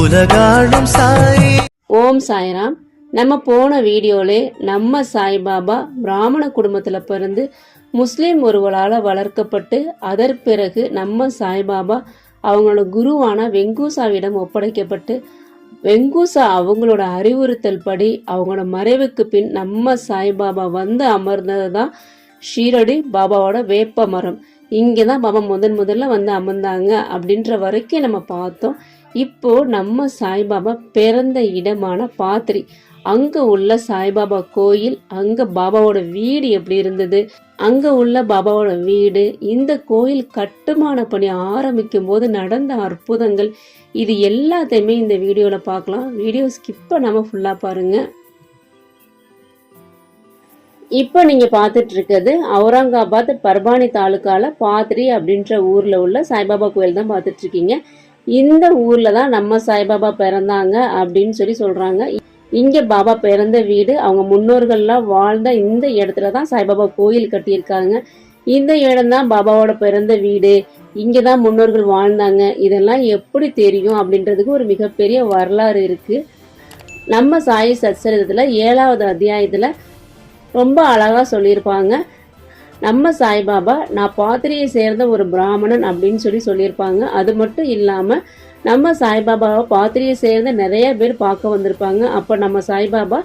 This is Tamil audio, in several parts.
உலகாளும் சாய். ஓம் சாய்ராம். நம்ம போன வீடியோல நம்ம சாய்பாபா பிராமண குடும்பத்தில் பிறந்து முஸ்லீம் ஒருவரால் வளர்க்கப்பட்டு அதற்கு பிறகு நம்ம சாய்பாபா அவங்களோட குருவான வெங்கூசாவிடம் ஒப்படைக்கப்பட்டு வெங்கூசா அவங்களோட அறிவுறுத்தல் படி அவங்களோட மறைவுக்கு பின் நம்ம சாய்பாபா வந்து அமர்ந்தது தான் ஷீரடி பாபாவோட வேப்ப மரம். இங்கே தான் பாபா முதன் முதல்ல வந்து அமர்ந்தாங்க அப்படின்ற வரைக்கும் நம்ம பார்த்தோம். இப்போ நம்ம சாய்பாபா பிறந்த இடமான பாத்திரி. அங்க உள்ள சாய்பாபா கோயில் அங்க பாபாவோட வீடு எப்படி இருந்தது? அங்க உள்ள பாபாவோட வீடு இந்த கோயில் கட்டுமான பணி ஆரம்பிக்கும் போது நடந்த அற்புதங்கள் இது எல்லாத்தையுமே இந்த வீடியோல பார்க்கலாம். வீடியோ ஸ்கிப் பண்ணாம ஃபுல்லா பாருங்க. இப்போ நீங்க பார்த்துட்டு இருக்கிறது அவுரங்காபாத் பர்பானி தாலுக்கால பாத்ரி அப்படின்ற ஊர்ல உள்ள சாய்பாபா கோயில் தான் பார்த்துட்டு இருக்கீங்க. இந்த ஊர்ல தான் நம்ம சாய்பாபா பிறந்தாங்க அப்படின்னு சொல்லி சொல்றாங்க. இங்க பாபா பிறந்த வீடு அவங்க முன்னோர்கள்லாம் வாழ்ந்த இந்த இடத்துல தான் சாய்பாபா கோயில் கட்டியிருக்காங்க. இந்த இடம் தான் பாபாவோட பிறந்த வீடு. இங்கே தான் முன்னோர்கள் வாழ்ந்தாங்க. இதெல்லாம் எப்படி தெரியும் அப்படின்றதுக்கு ஒரு மிகப்பெரிய வரலாறு இருக்கு. நம்ம சாய் சச்சரிதத்துல ஏழாவது அத்தியாயத்துல ரொம்ப அழகா சொல்லியிருப்பாங்க. நம்ம சாய்பாபா நான் பாத்திரியை சேர்ந்த ஒரு பிராமணன் அப்படின்னு சொல்லி சொல்லியிருப்பாங்க. அது மட்டும் இல்லாமல் நம்ம சாய்பாபாவை பாத்திரியை சேர்ந்த நிறைய பேர் பார்க்க வந்திருப்பாங்க. அப்போ நம்ம சாய்பாபா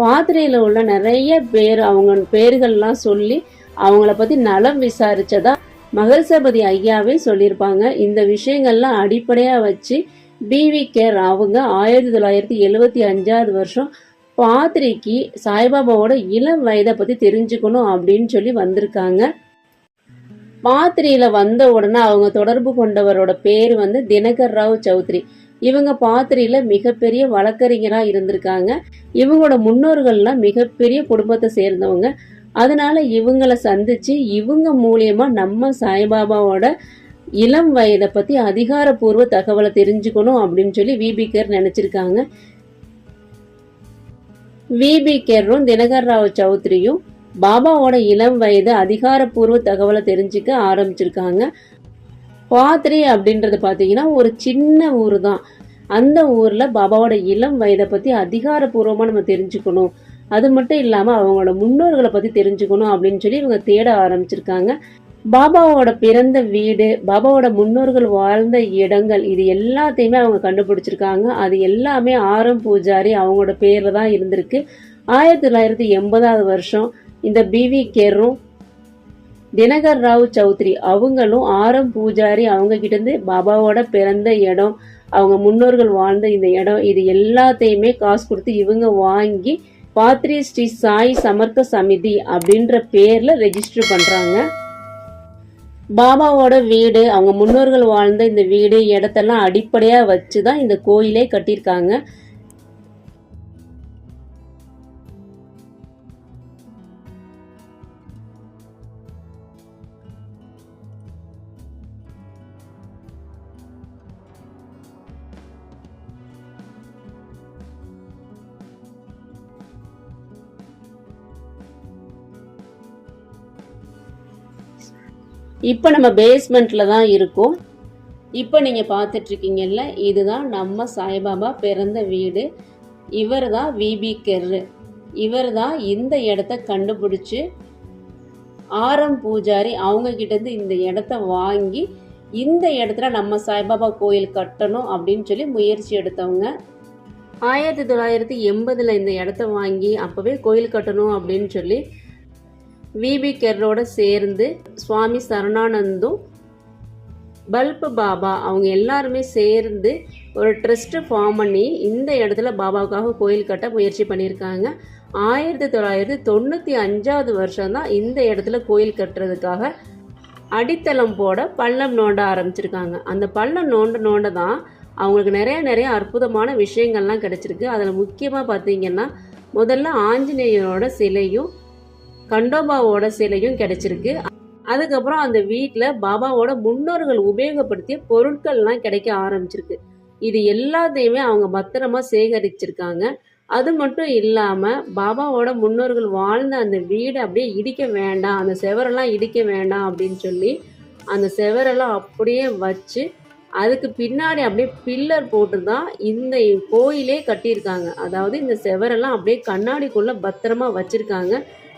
பாத்திரையில் உள்ள நிறைய பேர் அவங்க பேர்கள்லாம் சொல்லி அவங்கள பற்றி நலம் விசாரித்ததா மகள்சபதி ஐயாவே சொல்லியிருப்பாங்க. இந்த விஷயங்கள்லாம் அடிப்படையாக வச்சு பிவி கேர் அவங்க ஆயிரத்தி தொள்ளாயிரத்தி எழுவத்தி அஞ்சாவது வருஷம் பாத்திரிக்கு சாய்பாபாவோட இளம் வயதை பத்தி தெரிஞ்சுக்கணும் அப்படின்னு சொல்லி வந்திருக்காங்க. பாத்திரியில வந்த உடனே அவங்க தொடர்பு கொண்டவரோட பேர் வந்து தினகர் ராவ் சௌத்ரி. இவங்க பாத்திரியில மிகப்பெரிய வழக்கறிஞரா இருந்திருக்காங்க. இவங்களோட முன்னோர்கள்லாம் மிகப்பெரிய குடும்பத்தை சேர்ந்தவங்க. அதனால இவங்களை சந்திச்சு இவங்க மூலியமா நம்ம சாய்பாபாவோட இளம் வயதை பத்தி அதிகாரப்பூர்வ தகவலை தெரிஞ்சுக்கணும் அப்படின்னு சொல்லி விபிகர் நினைச்சிருக்காங்க. விபி கெர்ரும் தினகர் ராவ் சௌத்ரியும் பாபாவோட இளம் வயது அதிகாரப்பூர்வ தகவலை தெரிஞ்சுக்க ஆரம்பிச்சிருக்காங்க பாத்ரி அப்படின்றது பார்த்தீங்கன்னா ஒரு சின்ன ஊர் தான் அந்த ஊரில் பாபாவோட இளம் வயதை பற்றி அதிகாரப்பூர்வமாக நம்ம தெரிஞ்சுக்கணும் அது மட்டும் இல்லாமல் அவங்களோட முன்னோர்களை பற்றி தெரிஞ்சுக்கணும் அப்படின்னு சொல்லி இவங்க தேட ஆரம்பிச்சிருக்காங்க பாபாவோட பிறந்த வீடு பாபாவோட முன்னோர்கள் வாழ்ந்த இடங்கள் இது எல்லாத்தையுமே அவங்க கண்டுபிடிச்சிருக்காங்க. அது எல்லாமே ஆரம் பூஜாரி அவங்களோட பேரில் தான் இருந்திருக்கு. ஆயிரத்தி தொள்ளாயிரத்தி எண்பதாவது வருஷம் இந்த பிவி கேரும் தினகர் ராவ் சௌத்ரி அவங்களும் ஆரம் பூஜாரி அவங்க கிட்டேருந்து பாபாவோட பிறந்த இடம் அவங்க முன்னோர்கள் வாழ்ந்த இந்த இடம் இது எல்லாத்தையுமே காசு கொடுத்து இவங்க வாங்கி பாத்ரி ஸ்ரீ சாய் சமர்க்க சமிதி அப்படின்ற பேரில் ரெஜிஸ்டர் பண்ணுறாங்க பாபாவோட வீடு அவங்க முன்னோர்கள் வாழ்ந்த இந்த வீடு இடத்தெல்லாம் அடிப்படையா வச்சு தான் இந்த கோயிலே கட்டியிருக்காங்க. இப்போ நம்ம பேஸ்மெண்ட்டில் தான் இருக்கோம். இப்போ நீங்கள் பார்த்துட்ருக்கீங்கல்ல இதுதான் நம்ம சாய்பாபா பிறந்த வீடு. இவர் தான் விபி கெர்ரு இவர் தான் இந்த இடத்த கண்டுபிடிச்சி ஆரம் பூஜாரி அவங்கக்கிட்டேருந்து இந்த இடத்த வாங்கி இந்த இடத்துல நம்ம சாய்பாபா கோயில் கட்டணும் அப்படின்னு சொல்லி முயற்சி எடுத்தவங்க. ஆயிரத்தி தொள்ளாயிரத்தி எண்பதில் இந்த இடத்த வாங்கி அப்போவே கோயில் கட்டணும் அப்படின்னு சொல்லி விபி கெர்ரோட சேர்ந்து சுவாமி சரணானந்தும் பல்ப் பாபா அவங்க எல்லாருமே சேர்ந்து ஒரு ட்ரஸ்ட்டு ஃபார்ம் பண்ணி இந்த இடத்துல பாபாவுக்காக கோயில் கட்ட முயற்சி பண்ணியிருக்காங்க. ஆயிரத்தி தொள்ளாயிரத்தி தொண்ணூற்றி அஞ்சாவது வருஷம் தான் இந்த இடத்துல கோயில் கட்டுறதுக்காக அடித்தளம் போட பள்ளம் நோண்ட ஆரம்பிச்சிருக்காங்க. அந்த பள்ளம் நோண்ட நோண்ட தான் அவங்களுக்கு நிறைய நிறைய அற்புதமான விஷயங்கள்லாம் கிடச்சிருக்கு. அதில் முக்கியமாக பார்த்தீங்கன்னா முதல்ல ஆஞ்சநேயரோட சிலையும் கண்டோபாவோட சிலையும் கிடைச்சிருக்கு. அதுக்கப்புறம் அந்த வீட்டில் பாபாவோட முன்னோர்கள் உபயோகப்படுத்திய பொருட்கள்லாம் கிடைக்க ஆரம்பிச்சிருக்கு. இது எல்லாத்தையுமே அவங்க பத்திரமா சேகரிச்சிருக்காங்க. அது மட்டும் இல்லாமல் பாபாவோட முன்னோர்கள் வாழ்ந்த அந்த வீடை அப்படியே இடிக்க வேண்டாம் அந்த செவரெல்லாம் இடிக்க வேண்டாம் அப்படின்னு சொல்லி அந்த செவரெல்லாம் அப்படியே வச்சு அதுக்கு பின்னாடி அப்படியே பில்லர் போட்டு தான் இந்த கோயிலே கட்டியிருக்காங்க. அதாவது இந்த செவரெல்லாம் அப்படியே கண்ணாடிக்குள்ளே பத்திரமா வச்சுருக்காங்க.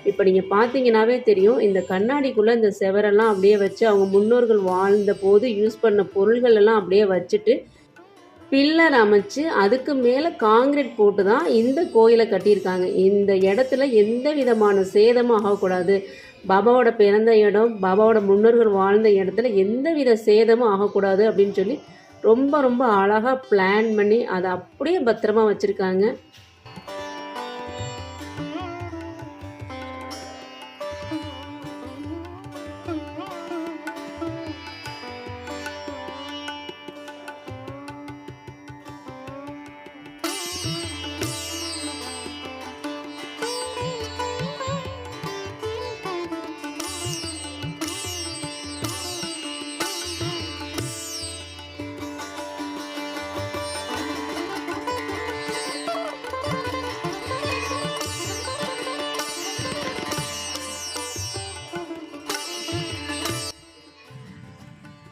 இப்போ நீங்கள் பார்த்தீங்கன்னாவே தெரியும் இந்த கண்ணாடிக்குள்ளே இந்த செவரெல்லாம் அப்படியே வச்சு அவங்க முன்னோர்கள் வாழ்ந்த போது யூஸ் பண்ண பொருள்கள் எல்லாம் அப்படியே வச்சுட்டு பில்லர் அமைச்சு அதுக்கு மேலே காங்கிரீட் போட்டு தான் இந்த கோயிலை கட்டியிருக்காங்க. இந்த இடத்துல எந்த விதமான சேதமும் ஆகக்கூடாது. பாபாவோட பிறந்த இடம் பாபாவோட முன்னோர்கள் வாழ்ந்த இடத்துல எந்த வித சேதமும் ஆகக்கூடாது அப்படின்னு சொல்லி ரொம்ப ரொம்ப அழகாக பிளான் பண்ணி அதை அப்படியே பத்திரமா வச்சுருக்காங்க.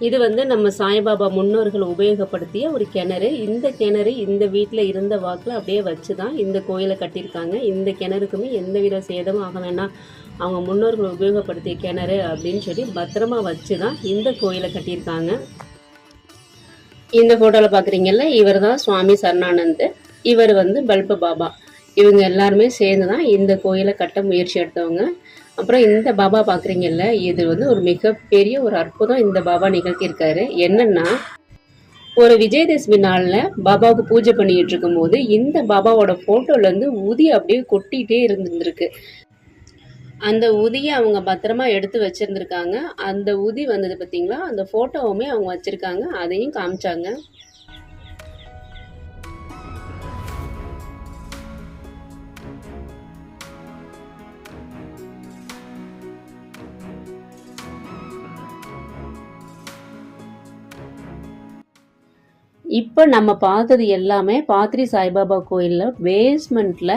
இது வந்து நம்ம சாய்பாபா முன்னோர்கள் உபயோகப்படுத்திய ஒரு கிணறு. இந்த கிணறு இந்த வீட்டில் இருந்த வாக்கில் அப்படியே வச்சு தான் இந்த கோயிலை கட்டியிருக்காங்க. இந்த கிணறுக்குமே எந்தவித சேதமும் ஆக வேண்டாம். அவங்க முன்னோர்கள் உபயோகப்படுத்திய கிணறு அப்படின்னு சொல்லி பத்திரமா வச்சு தான் இந்த கோயிலை கட்டியிருக்காங்க. இந்த ஃபோட்டோவில் பார்க்குறீங்கல்ல இவர் தான் சுவாமி சரணானந்த். இவர் வந்து பல்ப பாபா இவங்க எல்லாருமே சேர்ந்து தான் இந்த கோயிலை கட்ட முயற்சி எடுத்தவங்க. அப்புறம் இந்த பாபா பார்க்குறீங்கல்ல இது வந்து ஒரு மிகப்பெரிய ஒரு அற்புதம் இந்த பாபா நிகழ்த்தியிருக்காரு. என்னன்னா ஒரு விஜயதசமி நாளில் பாபாவுக்கு பூஜை பண்ணிட்டு இருக்கும்போது இந்த பாபாவோட ஃபோட்டோலேருந்து உதி அப்படியே கொட்டிகிட்டே இருந்திருக்கு. அந்த உதியை அவங்க பத்திரமா எடுத்து வச்சிருந்துருக்காங்க. அந்த உதி வந்தது பார்த்தீங்களா அந்த ஃபோட்டோவுமே அவங்க வச்சுருக்காங்க. அதையும் காமிச்சாங்க. இப்போ நம்ம பார்த்தது எல்லாமே பாத்ரி சாய்பாபா கோயிலில் பேஸ்மெண்ட்டில்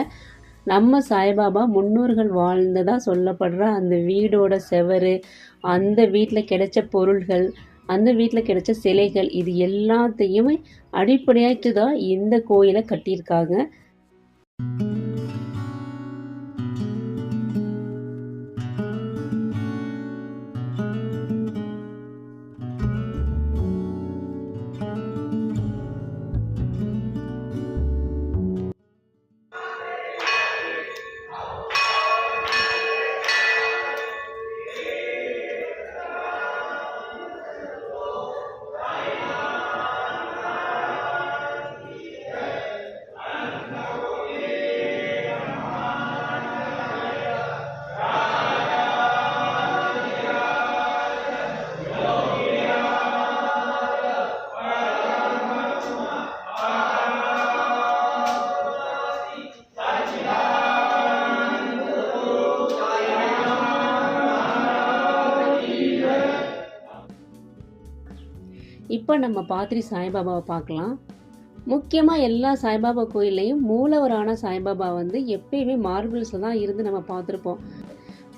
நம்ம சாய்பாபா முன்னோர்கள் வாழ்ந்ததாக சொல்லப்படுற அந்த வீடோட செவரு அந்த வீட்டில் கிடைச்ச பொருள்கள் அந்த வீட்டில் கிடைச்ச சிலைகள் இது எல்லாத்தையுமே அடிப்படையாட்டு தான் இந்த கோயிலை கட்டியிருக்காங்க. இப்போ நம்ம பாத்ரி சாய்பாபாவை பார்க்கலாம். முக்கியமாக எல்லா சாய்பாபா கோயில்லையும் மூலவரான சாய்பாபா வந்து எப்பயுமே மார்பிள்ஸில் தான் இருந்து நம்ம பார்த்துருப்போம்.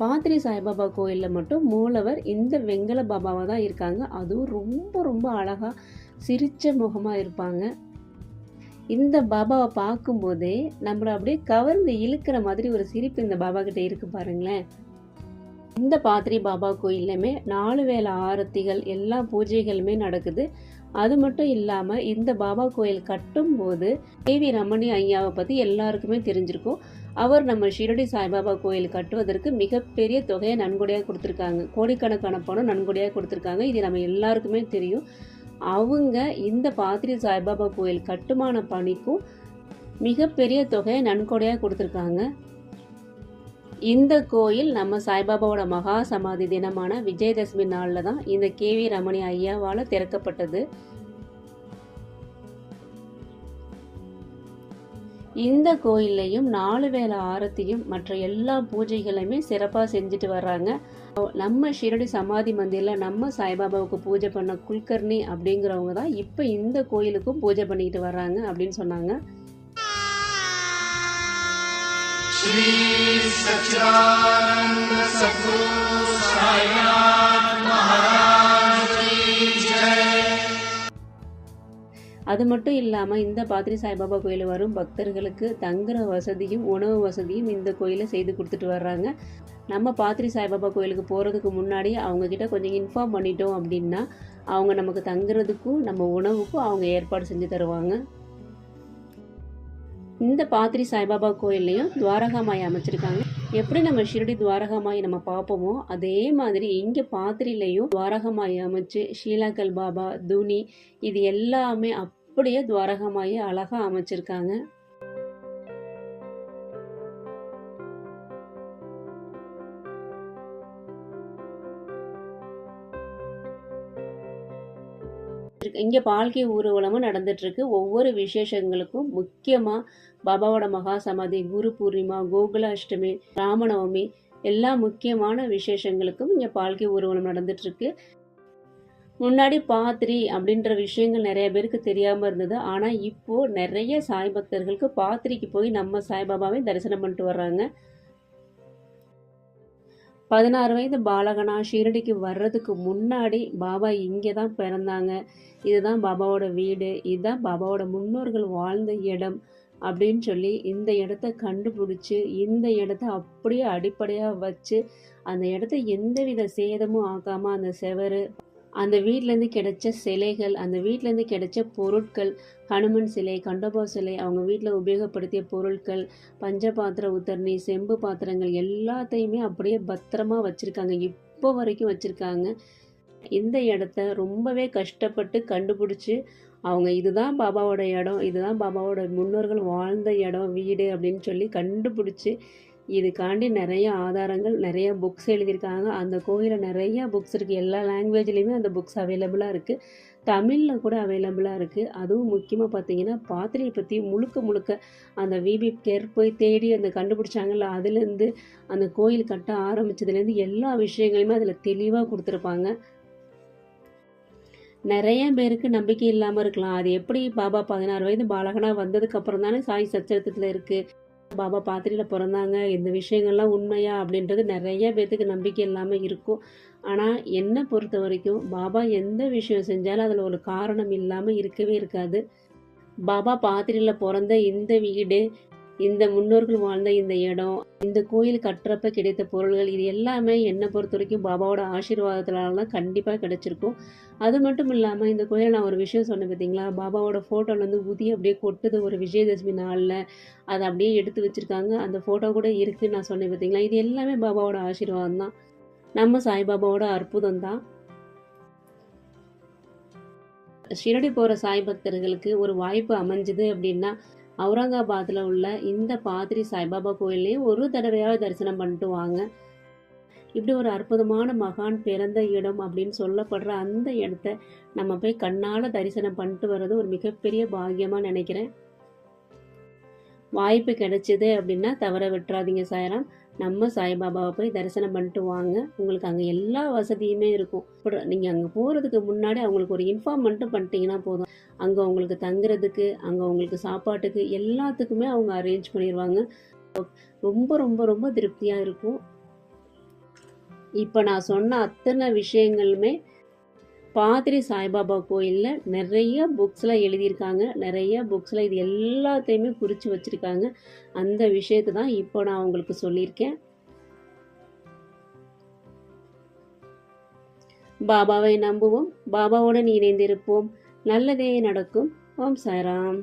பாத்ரி சாய்பாபா கோயிலில் மட்டும் மூலவர் இந்த வெங்கல பாபாவாக தான் இருக்காங்க. அதுவும் ரொம்ப ரொம்ப அழகாக சிரித்த முகமாக இருப்பாங்க. இந்த பாபாவை பார்க்கும்போதே நம்மளை அப்படியே கவர்ந்து இழுக்கிற மாதிரி ஒரு சிரிப்பு இந்த பாபா கிட்டே இருக்கு பாருங்களேன். இந்த பாத்ரி பாபா கோயில்லையுமே நாலு வேளை ஆரத்திகள் எல்லா பூஜைகளுமே நடக்குது. அது மட்டும் இல்லாமல் இந்த பாபா கோயில் கட்டும்போது கேவி ரமணி ஐயாவை பற்றி எல்லாருக்குமே தெரிஞ்சிருக்கும். அவர் நம்ம ஷிரடி சாய்பாபா கோயில் கட்டுவதற்கு மிகப்பெரிய தொகையை நன்கொடையாக கொடுத்துருக்காங்க. கோடிக்கணக்கான பணம் நன்கொடையாக கொடுத்துருக்காங்க. இது நம்ம எல்லாருக்குமே தெரியும். அவங்க இந்த பாத்ரி சாய்பாபா கோயில் கட்டுமான பணிக்கும் மிகப்பெரிய தொகையை நன்கொடையாக கொடுத்துருக்காங்க. இந்த கோயில் நம்ம சாய்பாபாவோட மகா சமாதி தினமான விஜயதசமி நாளில் தான் இந்த கேவி ரமணி ஐயாவால் திறக்கப்பட்டது. இந்த கோயில்லையும் நாலு வேளை ஆரத்தியும் மற்ற எல்லா பூஜைகளையுமே சிறப்பாக செஞ்சுட்டு வர்றாங்க. நம்ம ஷிரடி சமாதி மந்திரில் நம்ம சாய்பாபாவுக்கு பூஜை பண்ண குல்கர்ணி அப்படிங்கிறவங்க தான் இப்போ இந்த கோயிலுக்கும் பூஜை பண்ணிக்கிட்டு வர்றாங்க அப்படின்னு சொன்னாங்க. श्री सच्चिदानंद सद्गुरु साईनाथ महाराज की जय அது மட்டும் இல்லாமல் இந்த பாத்ரி சாய்பாபா கோயில் வரும் பக்தர்களுக்கு தங்குற வசதியும் உணவு வசதியும் இந்த கோயிலை செய்து கொடுத்துட்டு வர்றாங்க நம்ம பாத்ரி சாய்பாபா கோயிலுக்கு போகிறதுக்கு முன்னாடி அவங்க கிட்ட கொஞ்சம் இன்ஃபார்ம் பண்ணிட்டோம் அப்படின்னா அவங்க நமக்கு தங்குறதுக்கும் நம்ம உணவுக்கும் அவங்க ஏற்பாடு செஞ்சு தருவாங்க இந்த பாத்ரி சாய்பாபா கோயில்லையும் துவாரகாமாய் அமைச்சிருக்காங்க. எப்படி நம்ம ஷிரடி துவாரகமாயை நம்ம பார்ப்போமோ அதே மாதிரி இங்கே பாத்திரிலையும் துவாரகமாய் அமைச்சு ஷீலாக்கல் பாபா துனி இது எல்லாமே அப்படியே துவாரகமாயை அழகாக அமைச்சிருக்காங்க. இங்கே பால்கி ஊர்வலமும் நடந்துட்டுருக்கு. ஒவ்வொரு விசேஷங்களுக்கும் முக்கியமாக பாபாவோட மகா சமாதி குரு பூர்ணிமா கோகுல அஷ்டமி ராமநவமி எல்லா முக்கியமான விசேஷங்களுக்கும் இங்கே பால்கி ஊர்வலம் நடந்துட்டுருக்கு. முன்னாடி பாத்ரி அப்படின்ற விஷயங்கள் நிறைய பேருக்கு தெரியாமல் இருந்தது. ஆனால் இப்போது நிறைய சாய் பக்தர்களுக்கு பாத்திரிக்கு போய் நம்ம சாய்பாபாவையும் தரிசனம் பண்ணிட்டு வர்றாங்க. பதினாறு வயது பாலகனா ஷீரடிக்கு வர்றதுக்கு முன்னாடி பாபா இங்கே தான் பிறந்தாங்க. இதுதான் பாபாவோட வீடு இதுதான் பாபாவோட முன்னோர்கள் வாழ்ந்த இடம் அப்படின்னு சொல்லி இந்த இடத்த கண்டுபிடிச்சி இந்த இடத்த அப்படியே அடிப்படையாக வச்சு அந்த இடத்த எந்தவித சேதமும் ஆக்காமல் அந்த செவரு அந்த வீட்டிலேருந்து கிடைச்ச சிலைகள் அந்த வீட்டிலேருந்து கிடைச்ச பொருட்கள் ஹனுமன் சிலை கண்டபா சிலை அவங்க வீட்டில் உபயோகப்படுத்திய பொருட்கள் பஞ்சபாத்திர உத்தரணி செம்பு பாத்திரங்கள் எல்லாத்தையுமே அப்படியே பத்திரமா வச்சுருக்காங்க. இப்போ வரைக்கும் வச்சுருக்காங்க. இந்த இடத்த ரொம்பவே கஷ்டப்பட்டு கண்டுபிடிச்சி அவங்க இதுதான் பாபாவோட இடம் இதுதான் பாபாவோட முன்னோர்கள் வாழ்ந்த இடம் வீடு அப்படின்னு சொல்லி கண்டுபிடிச்சி இதுக்காண்டி நிறைய ஆதாரங்கள் நிறைய புக்ஸ் எழுதியிருக்காங்க. அந்த கோயிலில் நிறைய புக்ஸ் இருக்குது எல்லா லாங்குவேஜ்லேயுமே அந்த புக்ஸ் அவைலபிளாக இருக்குது தமிழில் கூட அவைலபிளாக இருக்குது அதுவும் முக்கியமாக பார்த்தீங்கன்னா பாத்திரையை பற்றி முழுக்க முழுக்க அந்த விபி கேர் போய் தேடி அந்த கண்டுபிடிச்சாங்கல்ல அதுலேருந்து அந்த கோயில் கட்ட ஆரம்பித்ததுலேருந்து எல்லா விஷயங்களையுமே அதில் தெளிவாக கொடுத்துருப்பாங்க. நிறைய பேருக்கு நம்பிக்கை இல்லாமல் இருக்கலாம். அது எப்படி பாபா பதினாறு வயது பாலகனாக வந்ததுக்கு அப்புறம் தானே சாய் சச்சரித்தத்தில் இருக்குது பாபா பாத்திரியில் பிறந்தாங்க. இந்த விஷயங்கள்லாம் உண்மையா அப்படின்றது நிறைய பேர்த்துக்கு நம்பிக்கை இல்லாமல் இருக்கும். ஆனால் என்னை பொறுத்த வரைக்கும் பாபா எந்த விஷயம் செஞ்சாலும் அதில் ஒரு காரணம் இல்லாமல் இருக்கவே இருக்காது. பாபா பாத்திரியில் பிறந்த இந்த வீடு இந்த முன்னோர்கள் வாழ்ந்த இந்த இடம் இந்த கோயில் கட்டுறப்ப கிடைத்த பொருள்கள் இது எல்லாமே என்னை பொறுத்த வரைக்கும் பாபாவோட ஆசீர்வாதத்தினால தான் கண்டிப்பாக கிடைச்சிருக்கும். அது மட்டும் இல்லாமல் இந்த கோயிலில் நான் ஒரு விஷயம் சொன்னேன் பார்த்தீங்களா பாபாவோட ஃபோட்டோவில் வந்து உதி அப்படியே கொட்டுது ஒரு விஜயதசமி நாளில். அதை அப்படியே எடுத்து வச்சுருக்காங்க. அந்த ஃபோட்டோ கூட இருக்குன்னு நான் சொன்னேன் பார்த்தீங்களா இது எல்லாமே பாபாவோட ஆசீர்வாதம் தான் நம்ம சாய்பாபாவோட அற்புதம் தான் ஷிரடி போகிற சாய் பக்தர்களுக்கு ஒரு வாய்ப்பு அமைஞ்சுது அப்படின்னா அவுரங்காபாத்தில் உள்ள இந்த பாதிரி சாய்பாபா கோயில்லையும் ஒரு தடவையாவது தரிசனம் பண்ணிட்டு வாங்க. இப்படி ஒரு அற்புதமான மகான் பிறந்த இடம் அப்படின்னு சொல்லப்படுற அந்த இடத்த நம்ம போய் கண்ணால் தரிசனம் பண்ணிட்டு வர்றது ஒரு மிகப்பெரிய பாக்கியமாக நினைக்கிறேன். வாய்ப்பு கிடைச்சிது அப்படின்னா தவற விட்டுறாதீங்க சாயராம். நம்ம சாய்பாபாவை போய் தரிசனம் பண்ணிட்டு வாங்க. உங்களுக்கு அங்கே எல்லா வசதியுமே இருக்கும். நீங்கள் அங்கே போகிறதுக்கு முன்னாடி அவங்களுக்கு ஒரு இன்ஃபார்ம் மட்டும் பண்ணிட்டீங்கன்னா போதும். அங்கே உங்களுக்கு தங்குறதுக்கு அங்கே உங்களுக்கு சாப்பாட்டுக்கு எல்லாத்துக்குமே அவங்க அரேஞ்ச் பண்ணிடுவாங்க ரொம்ப ரொம்ப ரொம்ப திருப்தியாக இருக்கும். இப்போ நான் சொன்ன அத்தனை விஷயங்களுமே பாதிரி சாய்பாபா கோயிலில் நிறைய புக்ஸில் எழுதியிருக்காங்க. நிறைய புக்ஸில் இது எல்லாத்தையுமே குறித்து வச்சுருக்காங்க. அந்த விஷயத்தை தான் இப்போ நான் உங்களுக்கு சொல்லியிருக்கேன். பாபாவை நம்புவோம். பாபாவுடன் இணைந்திருப்போம். நல்லதே நடக்கும். ஓம் சாய்ராம்.